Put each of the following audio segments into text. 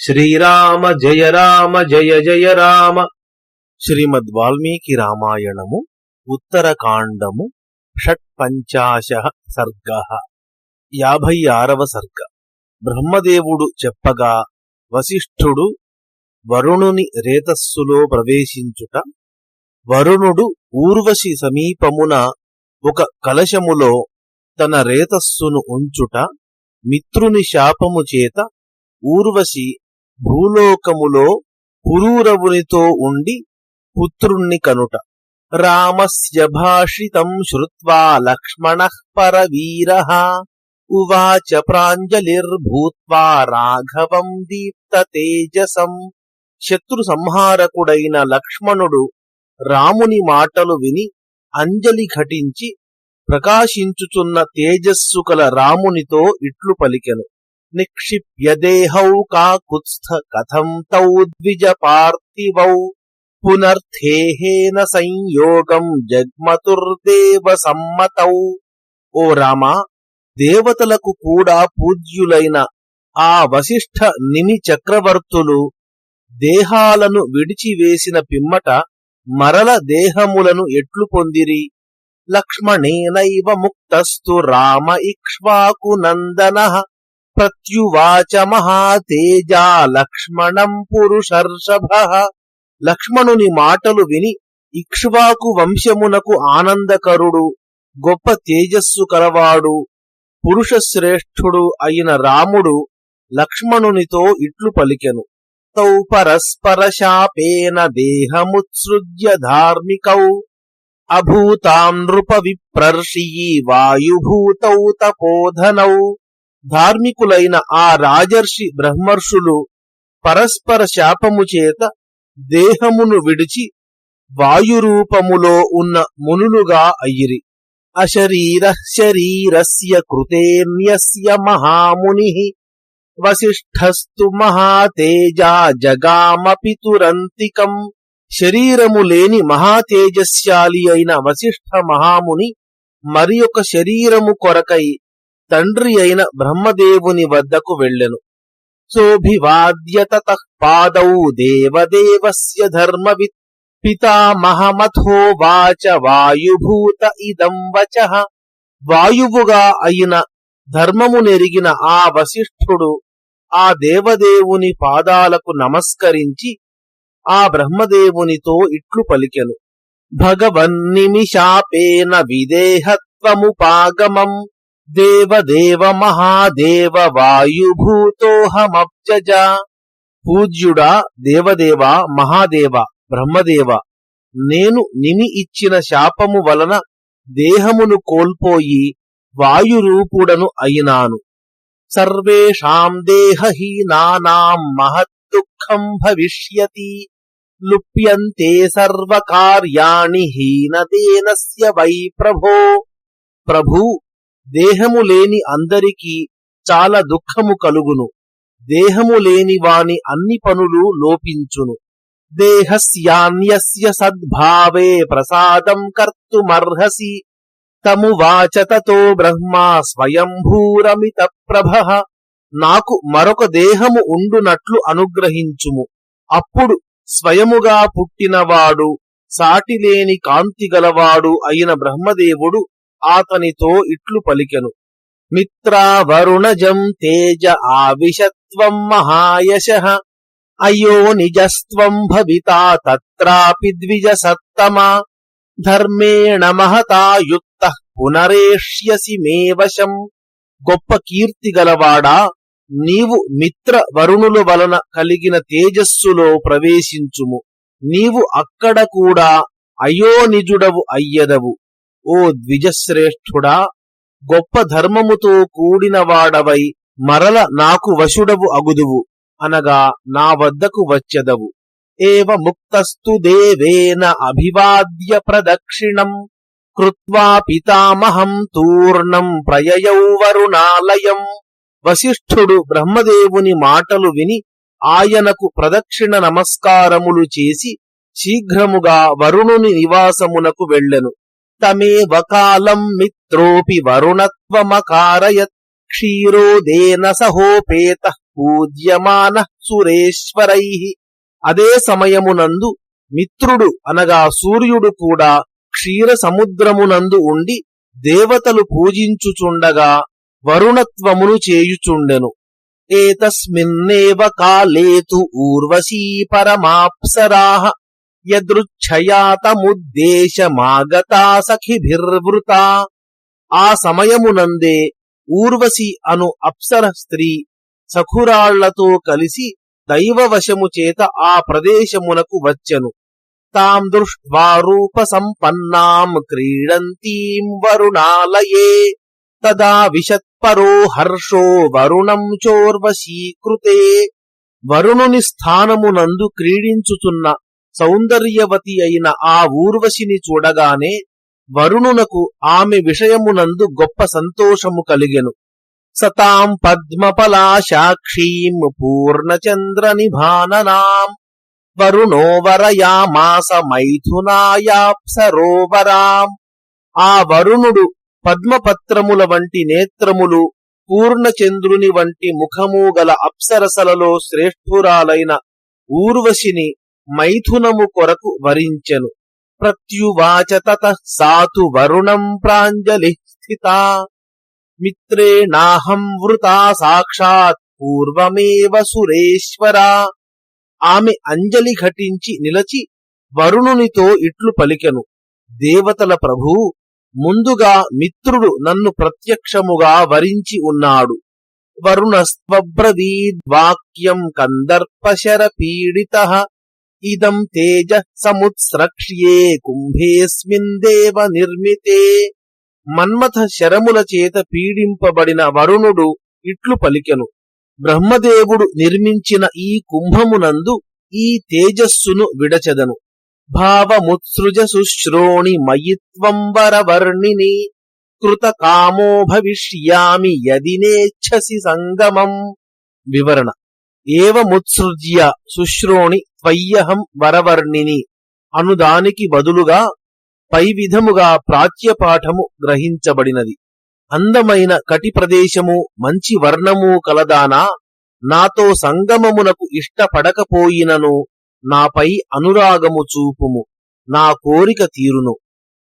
శ్రీరామ జయ రామ జయ జయ రామ. శ్రీమద్ వాల్మీకి రామాయణము ఉత్తరకాండము షట్పంచాశ సర్గ. యాభై ఆరవ సర్గ. బ్రహ్మదేవుడు చెప్పగా వశిష్ఠుడు వరుణుని రేతస్సులో ప్రవేశించుట వరుణుడు ఊర్వశి సమీపమున ఒక కలశములో తన రేతస్సును ఉంచుట మిత్రుని శాపము చేత ఊర్వశి భూలోకములో పురూరవునితో ఉండి పుత్రుణ్ణి కనుట. రామస్య భాషితం శ్రుత్వా లక్ష్మణః పరవీర. ఉవాచ ప్రాంజలిర్భూత్వా రాఘవం దీప్త తేజసం. శత్రు సంహారకుడైన లక్ష్మణుడు రాముని మాటలు విని అంజలి ఘటించి ప్రకాశించుచున్న తేజస్సు కల రామునితో ఇట్లు పలికెను. నిక్షిప్య దేహౌ కాకుత్స్థ కథం తౌ ద్విజ పార్థివౌ పునర్థేహేన సంయోగం జగ్మతుర్దేవ సమ్మతౌ ఓ రామా దేవతలకు కూడా పూజ్యులైన ఆ వశిష్ఠ నిమి చక్రవర్తులు దేహాలను విడిచివేసిన పిమ్మట మరల దేహములను ఎట్లు పొందిరి? లక్ష్మణేనైవ ముక్తస్తు రామ ఇక్ష్వాకు నందన। ప్రత్యువాచ మహాతేజా లక్ష్మణం పురుషర్షభ. లక్ష్మణుని మాటలు విని ఇక్ష్వాకు వంశమునకు ఆనందకరుడు గొప్ప తేజస్సు కలవాడు పురుషశ్రేష్ఠుడు అయిన రాముడు లక్ష్మణునితో ఇట్లు పలికెను. తౌ పరస్పర శాపేన దేహముత్సృజ్య ధార్మికౌ అభూతాం నృప విప్రర్షియీ వాయుభూతౌ తపోధనౌ. ధార్మికులైన ఆ రాజర్షి బ్రహ్మర్షులు పరస్పర శాపము చేత దేహమును విడిచి వాయురూపములో ఉన్న మునులుగా అయ్యిరి. అశరీర శరీరస్య కృతేన్యస్య మహాముని వశిష్ఠస్తు మహాతేజా జగామపితురంతికం శరీరము లేని మహాతేజశాలి అయిన వశిష్ఠ మహాముని మరి ఒక శరీరము కొరకై తండ్రి అయిన బ్రహ్మదేవుని వద్దకు వెళ్ళెను. సోభివాద్య పాదౌ దేవదేవస్య ధర్మవిత్ పితామహమథో వాచ వాయుభూత ఇదం వాయువుగా అయిన ధర్మము నెరిగిన ఆ వశిష్ఠుడు ఆ దేవదేవుని పాదాలకు నమస్కరించి ఆ బ్రహ్మదేవునితో ఇట్లు పలికెను. భగవన్నిమిషాపేన విదేహత్వముపాగమం దేవదేవ మహాదేవ వాయుభూతోహమబ్జజ. పూజ్యుడా దేవదేవ మహాదేవ బ్రహ్మదేవ నేను నిమి ఇచ్చిన శాపము వలన దేహమును కోల్పోయి వాయురూపుడను అయినాను. సర్వేషాం దేహహీనానాం మహద్దుఃఖం భవిష్యతి. లుప్యంతే సర్వకార్యాణి హీనదేనస్య వై ప్రభో. ప్రభూ దేహము లేని అందరికీ చాలా దుఃఖము కలుగును. దేహము లేని వాని అన్ని పనులు లోపించును. దేహస్యాన్యస్య సద్భావే ప్రసాదం కర్తుమర్హసి. తము వాచతతో బ్రహ్మా స్వయంభూరమిత ప్రభ నాకు మరొక దేహము ఉండునట్లు అనుగ్రహించుము. అప్పుడు స్వయముగా పుట్టినవాడు సాటిలేని కాంతి గలవాడు అయిన బ్రహ్మదేవుడు ఆతనితో ఇట్లు పలికెను. మిత్రావరుణజం తేజ ఆవిషత్వం మహాయశ. అయ్యో నిజస్వం భవితా తత్రాపి ద్విజ సత్తమా ధర్మేణ మహతా యుక్త పునరేష్యసి మే వశం. గొప్ప కీర్తి గలవాడా నీవు మిత్ర వరుణుల వలన కలిగిన తేజస్సులో ప్రవేశించుము. నీవు అక్కడ కూడా అయోనిజుడవు అయ్యదవు. ఓ ద్విజశ్రేష్ఠుడా గొప్ప ధర్మముతో కూడినవాడవై మరల నాకు వశుడవు అగుదువు అనగా నా వద్దకు వచ్చెదవు. ఏవ ముక్తస్తు దేవేన అభివాద్య ప్రదక్షిణం కృత్వా పితామహం తూర్ణం ప్రయయౌ వరుణాలయం. వశిష్ఠుడు బ్రహ్మదేవుని మాటలు విని ఆయనకు ప్రదక్షిణ నమస్కారములు చేసి శీఘ్రముగా వరుణుని నివాసమునకు వెళ్ళెను. తమేవ కాలం మిత్రోపి వరుణత్వమకారయత్. క్షీరోదేన సహోపేత పూజ్యమాన సురేశ్వరై. అదే సమయమునందు మిత్రుడు అనగా సూర్యుడు కూడా క్షీర సముద్రమునందు ఉండి దేవతలు పూజించుచుండగా వరుణత్వమును చేయుచుండెను. ఏతస్మిన్నేవ కాలేతు ఊర్వశీ పరమాప్సరాహ యదృచ్ఛయాతముద్దేశమాగతా సఖిభిర్వృత ఆ సమయమునందే ఊర్వశి అను అప్సర స్త్రీ సఖురాళ్ళతో కలిసి దైవవశము చేత ఆ ప్రదేశమునకు వచ్చెను. తాం దృష్ట్వా రూప సంపన్నాం క్రీడంతీం వరుణాలయే. తదా విశత్పరో హర్షో వరుణం చోర్వశీకృతే. వరుణుని స్థానమునందు క్రీడించుచున్న సౌందర్యవతి అయిన ఆ ఊర్వశిని చూడగానే వరుణునకు ఆమె విషయమునందు గొప్ప సంతోషము కలిగెను. సతాం పద్మపలా సాక్షీం పూర్ణచంద్ర నిభాననాం వరుణో వరయామాస మైథునాయాప్సరోవరాం. ఆ వరుణుడు పద్మపత్రముల వంటి నేత్రములు పూర్ణచంద్రుని వంటి ముఖము గల అప్సరసలలో శ్రేష్ఠురాలైన ఊర్వశిని మైథునము కొరకు వరించెను. ప్రత్యువాచ తత సాతు వరుణం ప్రాంజలి స్థిత. మిత్రేణాహం వృతా సాక్షాత్ పూర్వమేవ సురేశ్వరా. ఆమె అంజలి ఘటించి నిలచి వరుణునితో ఇట్లు పలికెను. దేవతల ప్రభూ ముందుగా మిత్రుడు నన్ను ప్రత్యక్షముగా వరించి ఉన్నాడు. వరుణస్త్వబ్రవీద్వాక్యం కందర్పశర పీడిత ఇదం తేజ సముత్స్రక్ష్యే కుంభేస్మిన్ దేవ నిర్మితే మన్మథ శరముల చేత పీడింపబడిన వరుణుడు ఇట్లు పలికెను బ్రహ్మదేవుడు నిర్మించిన ఈ కుంభమునందు ఈ తేజస్సును విడచెదను భావముత్సృజ శుశ్రోణి మయిత్వం వరవర్ణిని కృత కామో భవిష్యామి యదినేచ్ఛసి సంగమం వివరణ ఏవముత్సృజ్య శుశ్రోణి త్వయ్యహం వరవర్ణిని. అనుదానికి బదులుగా పై విధముగా ప్రాచ్యపాఠము గ్రహించబడినది. అందమైన కటి ప్రదేశము మంచి వర్ణము కలదానా నాతో సంగమమునకు ఇష్టపడకపోయినను నాపై అనురాగము చూపుము నా కోరిక తీరును.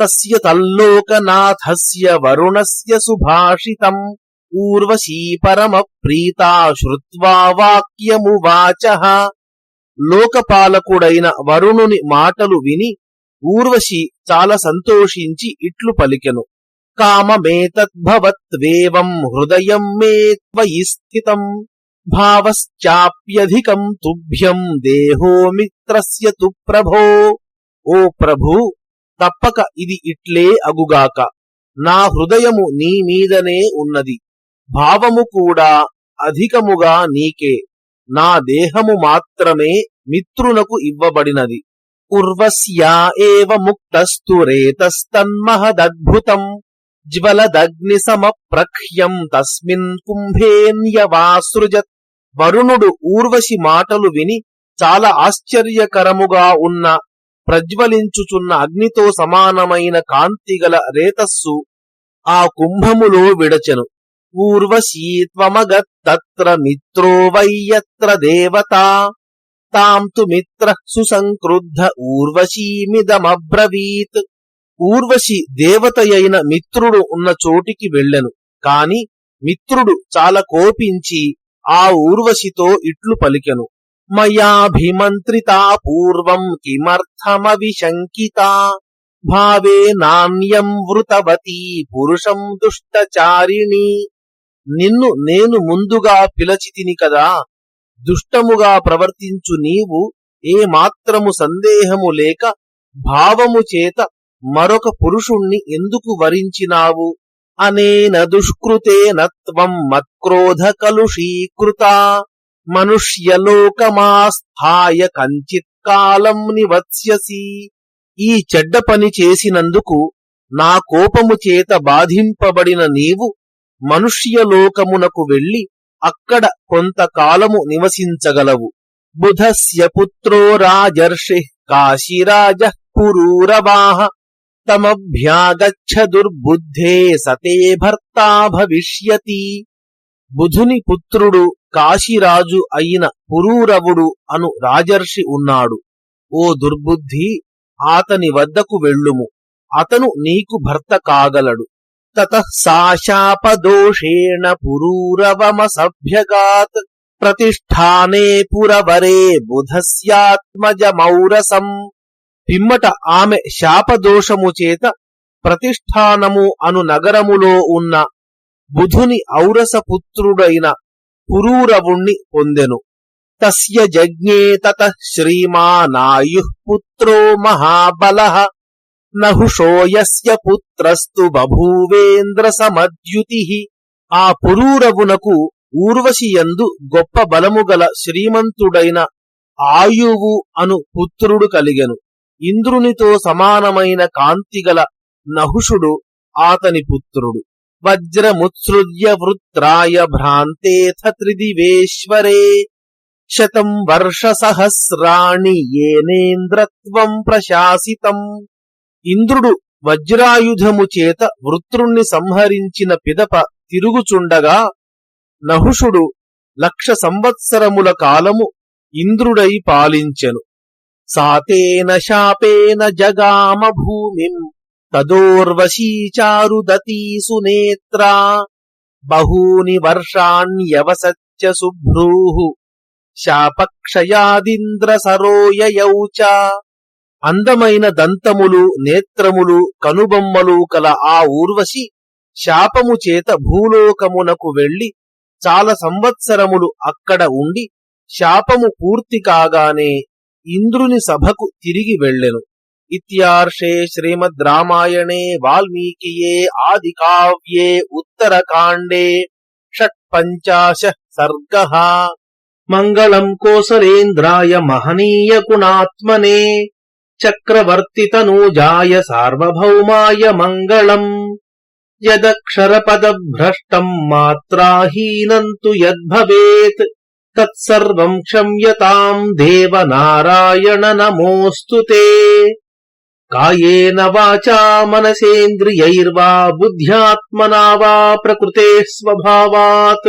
తస్య తల్లోకనాథస్య వరుణస్య సుభాషితం ఊర్వశీ పరమ ప్రీతా శ్రుత్వా వాక్యమువాచ లోకపాలకుడైన వరుణుని మాటలు విని ఊర్వశి చాలా సంతోషించి ఇట్లు పలికెను. కామమేతద్భవత్వేవం హృదయం మే త్వయి స్థితం. భావశ్చాప్యధికం తుభ్యం దేహో మిత్రస్య తు ప్రభో. ఓ ప్రభు తప్పక ఇది ఇట్లే అగుగాక. నా హృదయము నీ మీదనే ఉన్నది. భావము కూడా అధికముగా నీకే. నా దేహము మాత్రమే మిత్రునకు ఇవ్వబడినది. ఉర్వశ్యా ఏవ ముక్తస్తు రేతస్తన్మహదద్భుతం జ్వలదగ్ని సమప్రఖ్యం తస్మిన్ కుంభేన్యవాసృజత్. వరుణుడు ఊర్వశి మాటలు విని చాలా ఆశ్చర్యకరముగా ఉన్న ప్రజ్వలించుచున్న అగ్నితో సమానమైన కాంతిగల రేతస్సు ఆ కుంభములో విడచెను. ఊర్వశీ త్వమగత్తత్ర మిత్రో వయ్యత్ర దేవతా తాం తు మిత్ర సుసంక్రుద్ధ ఊర్వశీమిదమబ్రవీత్ ఊర్వశి దేవతయైన మిత్రుడు ఉన్న చోటికి వెళ్ళెను। కాని మిత్రుడు చాలా కోపించి ఆ ఊర్వశితో ఇట్లు పలికెను। మయాభిమంత్రితా పూర్వం కిమర్థమవిశంకితా। భావే నాణ్యం వృతవతీ పురుషం దుష్టచారిణీ। నిన్ను నేను ముందుగా పిలచితిని కదా దుష్టముగా ప్రవర్తించు నీవు ఏ మాత్రము సందేహము లేక భావము చేత మరొక పురుషుణ్ణి ఎందుకు వరించినావు? అనేన దుష్కృతేన త్వం మత్క్రోధ కలుషీకృత. మనుష్యలోకమాస్థాయ కంచిత్ కాలం నివత్స్యసి. ఈ చెడ్డ పని చేసినందుకు నా కోపము చేత బాధింపబడిన నీవు మనుష్యలోకమునకు వెళ్ళి అక్కడ కొంతకాలము నివసించగలవు. బుధస్య పుత్రో రాజర్షి కాశీరాజ పురూరవాహ తమభ్యాగచ్చ దుర్బుద్ధే సతే భర్తా భవిష్యతి. బుధుని పుత్రుడు కాశీరాజు అయిన పురూరవుడు అను రాజర్షి ఉన్నాడు. ఓ దుర్బుద్ధి అతని వద్దకు వెళ్ళుము. అతను నీకు భర్త కాగలడు. తత సాశాపదోషేణ పురూరవమసభ్యగాత్ ప్రతిష్టానే పురవరే బుధస్యాత్మజమౌరసం పిమ్మట ఆమె శాపదోషము చేత ప్రతిష్టానము అను నగరములో ఉన్న బుధుని ఔరసపుత్రుడైన పురూరవుణ్ణి పొందెను తస్య జజ్ఞే తత శ్రీమానాయు పుత్రో మహాబల నహుషో యస్య పుత్రస్తు బభూవేంద్ర సమద్యుతి. ఆ పురూరవునకు ఊర్వశియందు గొప్ప బలము గల శ్రీమంతుడైన ఆయువు అను పుత్రుడు కలిగెను. ఇంద్రునితో సమానమైన కాంతిగల నహుషుడు ఆతని పుత్రుడు. వజ్రముత్సృజ్య వృత్రాయ భ్రాంతేథ త్రిదివేశ్వరే. శతం వర్ష సహస్రాణి ఏనేంద్రత్వం ప్రశాసితం. ఇంద్రుడు వజ్రాయుధము చేత వృత్రుణ్ణి సంహరించిన పిదప తిరుగుచుండగా నహుషుడు లక్ష సంవత్సరముల కాలము ఇంద్రుడై పాలించెను. సాతేన శాపేన జగామ భూమిం తదోర్వశీచారుదతీసు నేత్ర బహూని వర్షాణ్యవసత్య శుభ్రూ శాపక్షయాదింద్ర సరోయయౌ చ అందమైన దంతములు నేత్రములు కనుబొమ్మలు కల ఆ ఊర్వశి శాపము చేత భూలోకమునకు వెళ్ళి చాలా సంవత్సరములు అక్కడ ఉండి శాపము పూర్తి కాగానే ఇంద్రుని సభకు తిరిగి వెళ్ళెను. ఇత్యార్షే శ్రీమద్ రామాయణే వాల్మీకియే ఆది కావ్యే ఉత్తరకాండే షట్పంచాశ సర్గ. మంగళం కోసలేంద్రాయ మహనీయ గుణాత్మనే. चक्रवर्तितनूजाय सार्वभौमाय मङ्गलम् यदक्षरपदभ्रष्टम् मात्राहीनम् तु यद्भवेत् तत्सर्वम् क्षम्यताम् देवनारायण नमोऽस्तु ते कायेन वाचा मनसेन्द्रियैर्वा बुद्ध्यात्मना वा प्रकृतेः स्वभावात्